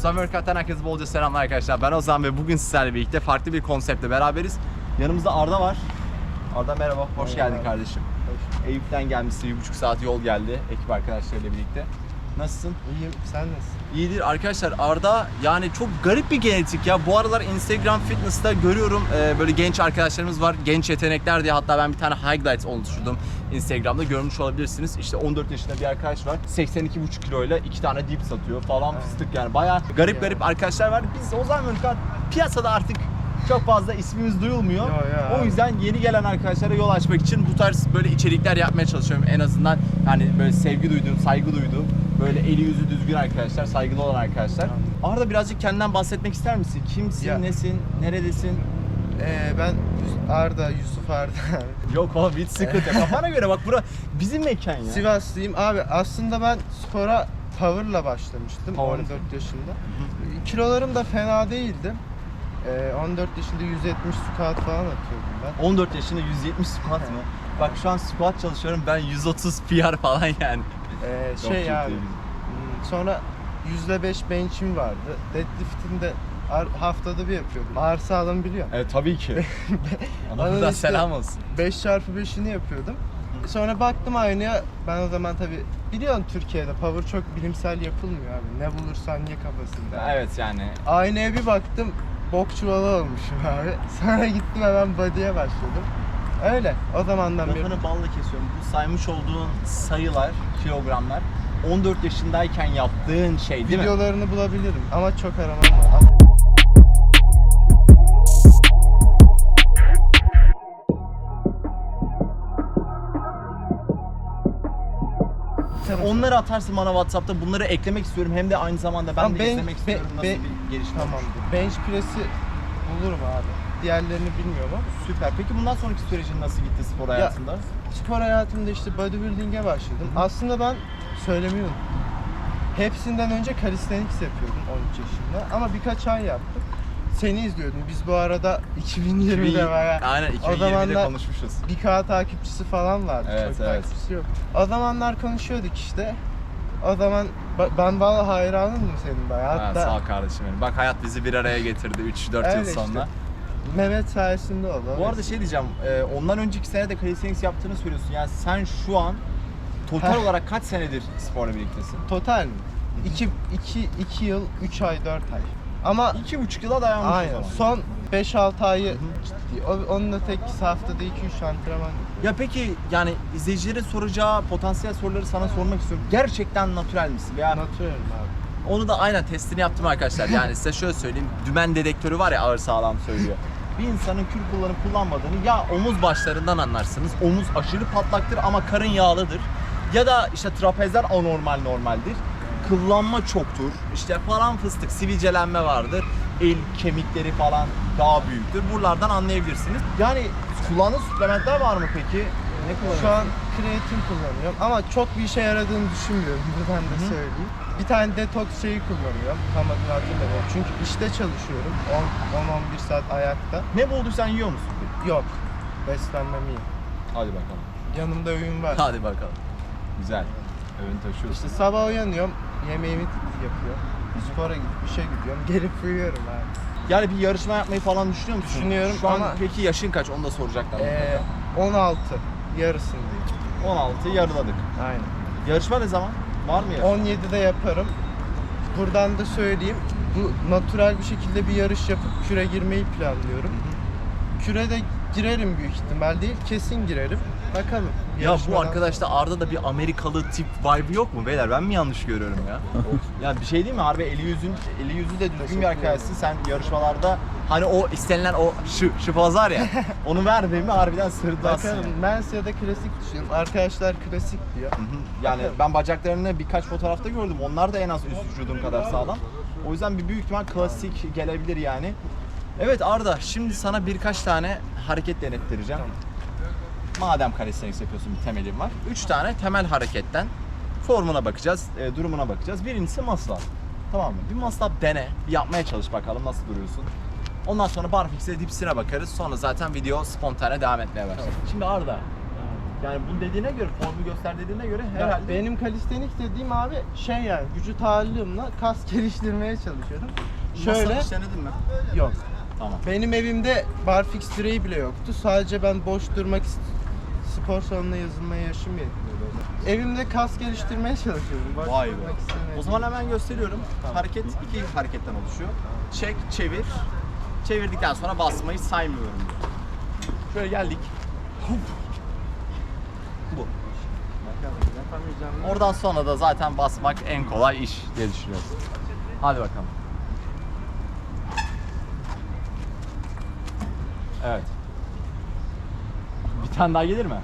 Ozan Workout'tan herkese bolca selamlar arkadaşlar. Ben Ozan ve bugün sizlerle birlikte farklı bir konseptle beraberiz. Yanımızda Arda var. Arda merhaba, hoş Merhaba. geldin kardeşim. Eyüp'ten gelmişsin, bir buçuk saat yol geldi ekip arkadaşlarıyla birlikte. Nasılsın? İyiyim, sen nasılsın? İyidir arkadaşlar Arda yani çok garip bir genetik ya. Bu aralar Instagram Fitness'ta görüyorum e, böyle genç arkadaşlarımız var. Genç yetenekler diye hatta ben bir tane highlights oluşturdum Instagram'da görmüş olabilirsiniz. İşte 14 yaşında bir arkadaş var. 82,5 kiloyla iki tane dip satıyor falan Evet. fıstık yani. Bayağı garip garip arkadaşlar var. Biz o zaman piyasada artık çok fazla ismimiz duyulmuyor. Yo, yo, o yüzden yeni gelen arkadaşlara yol açmak için bu tarz böyle içerikler yapmaya çalışıyorum. En azından yani böyle sevgi duyduğum, saygı duyduğum, böyle eli yüzü düzgün arkadaşlar, saygılı olan arkadaşlar. Arda birazcık kendinden bahsetmek ister misin? Kimsin, Ya. nesin, neredesin? Ee, ben Yus- Arda, Yusuf Arda. Yok oğlum hiç sıkıntı. yok. Kafana göre bak bura bizim mekan ya. Sivaslıyım. Abi aslında ben spora power'la başlamıştım Power. 14 yaşında. Kilolarım da fena değildi. Ee, 14 yaşında 170 squat falan atıyordum ben. 14 yaşında 170 squat mı? Bak şu an squat çalışıyorum ben 130 PR falan yani. Ee, şey abi. hmm, Sonra %5 bench'im vardı. Deadlift'ini de ar- haftada bir yapıyordum. Ağır sağlam biliyor. Evet tabii ki. Ona işte- selam olsun. 5 çarpı 5'ini yapıyordum. Sonra baktım aynaya. Ben o zaman tabi biliyorsun Türkiye'de power çok bilimsel yapılmıyor abi. Ne bulursan ye kafasında. Evet yani Aynaya bir baktım. Bok çuvalı olmuşum abi. Sonra gittim hemen body'ye başladım. Öyle. O zamandan beri. Lafını balla kesiyorum. Bu saymış olduğun sayılar, kilogramlar 14 yaşındayken yaptığın şey değil mi? Videolarını bulabilirim ama çok aramam var. Onları atarsın bana WhatsApp'ta. Bunları eklemek istiyorum. Hem de aynı zamanda ben Ama de ben- izlemek istiyorum ben- nasıl ben- bir gelişme olmuş. Tamamdır. Bench press'i bulurum abi. Diğerlerini bilmiyorum ama. Süper. Peki bundan sonraki sürecin nasıl gitti spor hayatında? Spor hayatımda işte bodybuilding'e başladım. Aslında ben söylemeyi unuttum. Hepsinden önce calisthenics yapıyordum 13 yaşında ama birkaç ay yaptım. Seni izliyordum. Biz bu arada 2020'de bayağı Aynen 2020'de zamanlar- konuşmuşuz. 1K takipçisi falan vardı. Evet, Çok evet. takipçisi yok. O zamanlar konuşuyorduk işte. O zaman ba- ben valla hayranındım senin bayağı. Ha, Hatta sağ ol kardeşim benim. Bak hayat bizi bir araya getirdi 3-4 yıl Öyle işte. sonra. Mehmet sayesinde oldu. Bu arada şey diyeceğim, e, ondan önceki sene de calisthenics yaptığını söylüyorsun. Yani sen şu an total Heh. olarak kaç senedir sporla birliktesin? Total mi? 2 2 2 yıl 3 ay 4 ay. Ama 2,5 yıla dayanmış o aynen zaman. son 5-6 ayı ciddi. O, onun da tek haftada 2-3 antrenman. Ya peki yani izleyicilerin soracağı potansiyel soruları sana sormak istiyorum. Gerçekten natürel misin? Veya Anlatıyorum abi. onu da aynen testini yaptım arkadaşlar. Yani size şöyle söyleyeyim. Dümen dedektörü var ya ağır sağlam söylüyor. Bir insanın kül kullanıp kullanmadığını ya omuz başlarından anlarsınız. Omuz aşırı patlaktır ama karın yağlıdır. Ya da işte trapezler anormal normaldir. Kıllanma çoktur. İşte falan fıstık, sivilcelenme vardır. El kemikleri falan daha büyüktür. Buralardan anlayabilirsiniz. Yani kullandığın suplementler var mı peki? Ne kullanıyorsun? Şu an kreatin kullanıyorum ama çok bir işe yaradığını düşünmüyorum. Buradan da söyleyeyim. Bir tane detoks şeyi kullanıyorum. Tam adını hatırlamıyorum. Çünkü işte çalışıyorum. 10 10-11 saat ayakta. ne bulduysan yiyor musun? Yok. Beslenmem iyi. Hadi bakalım. Yanımda öğün var. Hadi bakalım. Güzel. Övün taşıyorsun. İşte sabah uyanıyorum. Yemeğimi yapıyorum. Spora gidip işe gidiyorum. Gelip uyuyorum abi. Yani bir yarışma yapmayı falan düşünüyor musun? Düşünüyorum Şu an ama- peki yaşın kaç? Onu da soracaklar. Ee, mutlaka. 16 yarısındayım. 16 yarıladık. Aynen. Yarışma ne zaman? Var mı yarışma? 17'de yaparım. Buradan da söyleyeyim. Bu natural bir şekilde bir yarış yapıp küre girmeyi planlıyorum. Küre de girerim büyük ihtimal değil. Kesin girerim. Bakalım. Ya bu Yarışmadan arkadaşta Arda'da bir Amerikalı tip vibe yok mu beyler? Ben mi yanlış görüyorum ya? ya bir şey değil mi? Harbi eli yüzün eli yüzü de düzgün bir arkadaşsın. Sen yarışmalarda hani o istenilen o şu şu poz var ya onu verdiğin mi harbiden sırtlarsın. Bakalım. yani. Ben siyada klasik düşünüyorum. Arkadaşlar klasik diyor. Hı hı. Yani ben bacaklarını birkaç fotoğrafta gördüm. Onlar da en az üst vücudum kadar sağlam. O yüzden bir büyük ihtimal klasik gelebilir yani. Evet Arda, şimdi sana birkaç tane hareket denettireceğim. Madem calisthenics yapıyorsun bir temelin var. Üç tane temel hareketten formuna bakacağız, e, durumuna bakacağız. Birincisi muscle. Tamam mı? Bir muscle dene, bir yapmaya çalış bakalım nasıl duruyorsun. Ondan sonra barfix'e dipsine bakarız. Sonra zaten video spontane devam etmeye başlar. Şimdi Arda, Yani bu dediğine göre, formu göster dediğine göre herhalde benim kalistenik dediğim abi şey yani vücut ağırlığımla kas geliştirmeye çalışıyordum. Şöyle Masa hiç denedin mi? yok. Tamam. Benim evimde barfix direği bile yoktu. Sadece ben boş durmak spor salonuna yazılmaya yaşım yetmiyor böyle. Evimde kas geliştirmeye çalışıyorum. Boş Vay be. durmak istemiyorum. O zaman hemen gösteriyorum. Tamam. Hareket iki hareketten oluşuyor. Çek, çevir. Çevirdikten sonra basmayı saymıyorum diyor. Şöyle geldik. Bu. Oradan sonra da zaten basmak en kolay iş diye düşünüyorum. Hadi bakalım. Evet. Bir tane daha gelir mi?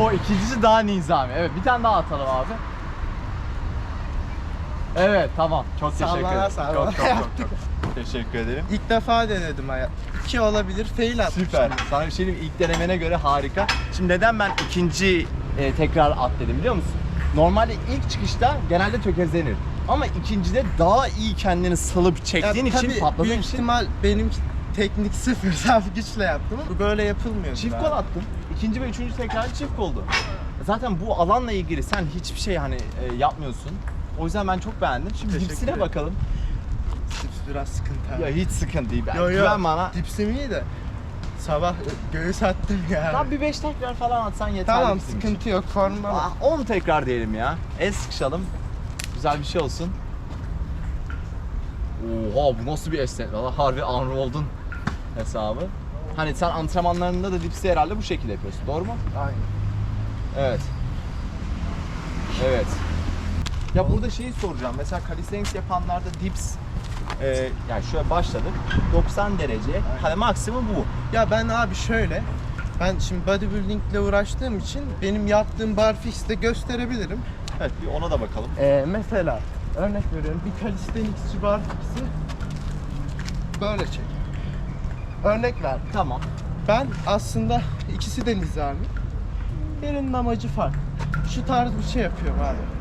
O ikincisi daha nizami. Evet bir tane daha atalım abi. Evet tamam. Çok teşekkür Sallana ederim. sallana Çok çok çok, çok. teşekkür ederim. İlk defa denedim hayat. İki olabilir, fail atmıştım. Süper. Sana bir şey diyeyim mi? ilk denemene göre harika. Şimdi neden ben ikinci e, tekrar at dedim biliyor musun? Normalde ilk çıkışta genelde tökezlenir. Ama ikincide daha iyi kendini salıp Ya çektiğin için tabii patladığın büyük için ihtimal benim teknik sıfır saf güçle yaptım. Bu böyle yapılmıyor. çift kol attın. İkinci ve üçüncü tekrar çift koldu. Zaten bu alanla ilgili sen hiçbir şey hani e, yapmıyorsun. O yüzden ben çok beğendim. Şimdi Teşekkür dipsine ederim. bakalım. Dips biraz sıkıntı abi. Ya hiç sıkıntı değil. Ben, Yo, yo. Güven bana. Dipsim iyi de sabah göğüs attım ya. Tam bir beş tekrar falan atsan yeterli. Tamam bizim için. sıkıntı yok forma. Ah, 10 tekrar diyelim ya. El sıkışalım. Güzel bir şey olsun. Oha bu nasıl bir esnetme lan? Harbi Unroll'dun hesabı. Hani sen antrenmanlarında da dipsi herhalde bu şekilde yapıyorsun. Doğru mu? Aynen. Evet. Evet. Ya burada şeyi soracağım. Mesela calisthenics yapanlarda dips e, yani şöyle başladık. 90 derece. Hani maksimum bu. Ya ben abi şöyle. Ben şimdi bodybuilding ile uğraştığım için benim yaptığım barfix'te gösterebilirim. Evet bir ona da bakalım. Ee, mesela örnek veriyorum bir calisthenicsçi barfix'i böyle çek. Örnek ver. Tamam. Ben aslında ikisi de nizami. Birinin amacı farklı. Şu tarz bir şey yapıyorum abi.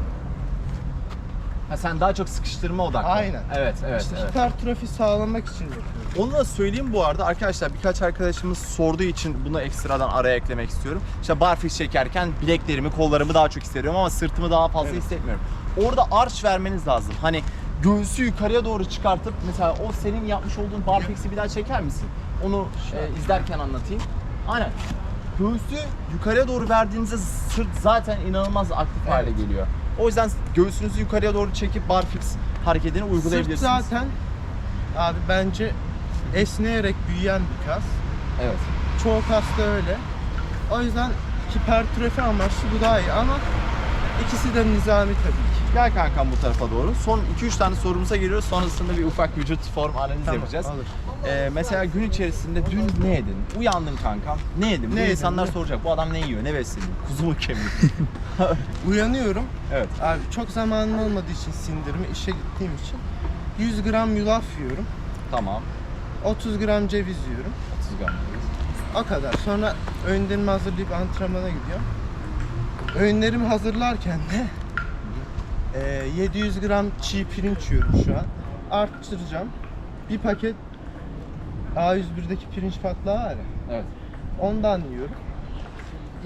Ha, sen daha çok sıkıştırma odaklı. Aynen. Evet, evet, işte evet. hipertrofi sağlamak için yapıyorum. Onu da söyleyeyim bu arada arkadaşlar birkaç arkadaşımız sorduğu için bunu ekstradan araya eklemek istiyorum. İşte barfiks çekerken bileklerimi, kollarımı daha çok hissediyorum ama sırtımı daha fazla Evet. hissetmiyorum. Orada arç vermeniz lazım. Hani göğsü yukarıya doğru çıkartıp mesela o senin yapmış olduğun barfiksi bir daha çeker misin? Onu e, izlerken anlatayım. Aynen. Göğsü yukarıya doğru verdiğinizde sırt zaten inanılmaz aktif hale geliyor. O yüzden göğsünüzü yukarıya doğru çekip barfiks hareketini Sırt uygulayabilirsiniz. zaten abi bence esneyerek büyüyen bir kas. Evet. Çoğu kas da öyle. O yüzden hipertrofi amaçlı bu daha iyi ama ikisi de nizami tabii ki. Gel kankam bu tarafa doğru. Son 2-3 tane sorumuza geliyoruz. Sonrasında bir ufak vücut form analizi yapacağız. olur. Ee, mesela gün içerisinde dün ne yedin? Uyandın kankam. Ne yedin? Ne Bu yedim, insanlar ne? soracak. Bu adam ne yiyor? Ne besleniyor? Kuzu mu kemik? Uyanıyorum. evet. Abi çok zamanım olmadığı için sindirimi işe gittiğim için 100 gram yulaf yiyorum. Tamam. 30 gram ceviz yiyorum. 30 gram. O kadar. Sonra öğünlerimi hazırlayıp antrenmana gidiyorum. Öğünlerimi hazırlarken de eee, 700 gram çiğ pirinç yiyorum şu an. Arttıracağım. Bir paket A101'deki pirinç patlağı var ya. Evet. Ondan yiyorum.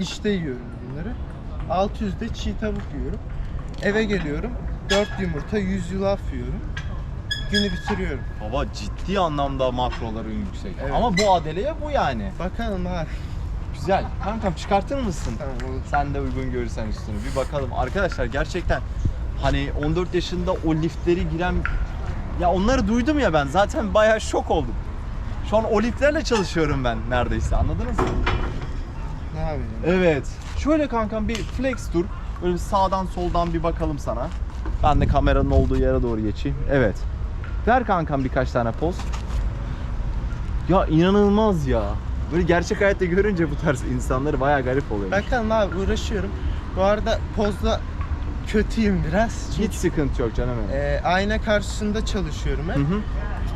İşte yiyorum bunları. 600'de çiğ tavuk yiyorum. Eve geliyorum. 4 yumurta, 100 yulaf yiyorum. Günü bitiriyorum. Baba ciddi anlamda makroların yüksek. Evet. Ama bu adeleye bu yani. Bakalım abi. Güzel. Kankam çıkartır mısın? Tamam olur. Sen de uygun görürsen üstünü. Bir bakalım. Arkadaşlar gerçekten hani 14 yaşında o liftleri giren ya onları duydum ya ben zaten bayağı şok oldum. Şu an o liftlerle çalışıyorum ben neredeyse anladınız mı? Ne yapayım? Evet. Şöyle kankam bir flex dur. Böyle bir sağdan soldan bir bakalım sana. Ben de kameranın olduğu yere doğru geçeyim. Evet. Ver kankam birkaç tane poz. Ya inanılmaz ya. Böyle gerçek hayatta görünce bu tarz insanları bayağı garip oluyor. Bakalım abi uğraşıyorum. Bu arada pozda kötüyüm biraz. Çünkü Hiç sıkıntı yok canım benim. e, ayna karşısında çalışıyorum hep. Hı hı.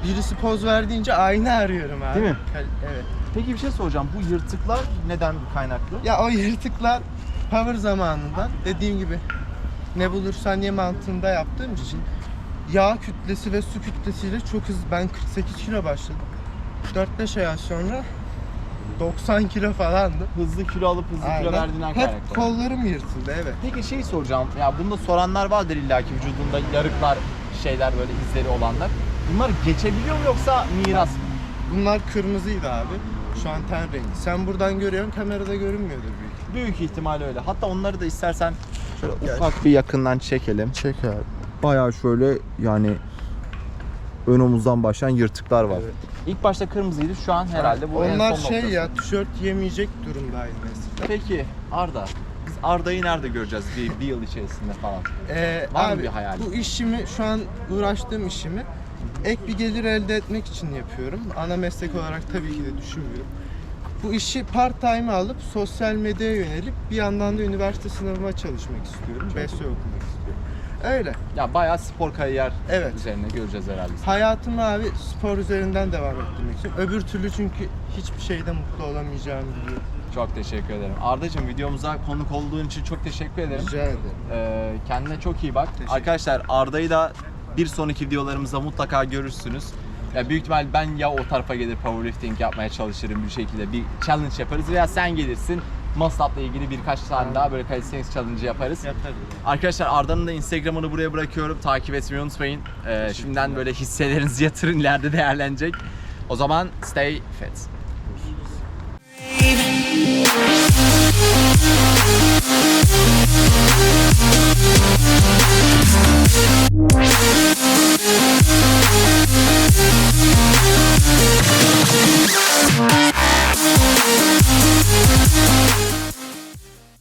Birisi poz verdiğince ayna arıyorum abi. Değil mi? Kal- Evet. Peki bir şey soracağım. Bu yırtıklar neden kaynaklı? Ya o yırtıklar power zamanından dediğim gibi ne bulursan ye mantığında yaptığım için yağ kütlesi ve su kütlesiyle çok hızlı ben 48 kilo başladım. 4-5 ay sonra 90 kilo falandı. Hızlı kilo alıp hızlı kilo Aynen. verdiğinden Hep kaynaklı. kollarım yırtıldı evet. Peki şey soracağım. Ya bunu da soranlar vardır illaki vücudunda yarıklar, şeyler böyle izleri olanlar. Bunlar geçebiliyor mu yoksa miras mı? Bunlar kırmızıydı abi. Şu an ten rengi. Sen buradan görüyorsun kamerada görünmüyordur büyük. Büyük ihtimal öyle. Hatta onları da istersen şöyle Gel. ufak bir yakından çekelim. Çek abi. Bayağı şöyle yani ön omuzdan başlayan yırtıklar var. Evet. İlk başta kırmızıydı. Şu an herhalde bu en Onlar son şey noktası. ya tişört yemeyecek durumdaydı mesela. Peki Arda. Biz Arda'yı nerede göreceğiz bir, bir yıl içerisinde falan? Ee, Var mı abi, bir hayalin? Bu işimi şu an uğraştığım işimi ek bir gelir elde etmek için yapıyorum. Ana meslek olarak tabii ki de düşünmüyorum. Bu işi part time alıp sosyal medyaya yönelip bir yandan da üniversite sınavıma çalışmak istiyorum. BSO okumak istiyorum. Öyle. Ya bayağı spor kariyer Evet. üzerine göreceğiz herhalde. Hayatımı abi spor üzerinden devam ettirmek istiyorum. Öbür türlü çünkü hiçbir şeyde mutlu olamayacağımı biliyorum. Çok teşekkür ederim. Arda'cığım videomuza konuk olduğun için çok teşekkür ederim. Rica ederim. Ee, kendine çok iyi bak. Teşekkür Arkadaşlar Arda'yı da bir sonraki videolarımızda mutlaka görürsünüz. Ya büyük ihtimal ben ya o tarafa gelir powerlifting yapmaya çalışırım bir şekilde bir challenge yaparız veya sen gelirsin Muscle'la ilgili birkaç tane daha böyle calisthenics challenge yaparız. Yaparım. Arkadaşlar Arda'nın da Instagram'ını buraya bırakıyorum. Takip etmeyi unutmayın. Ee, şimdiden böyle hisselerinizi yatırın ileride değerlenecek. O zaman stay fit. Thank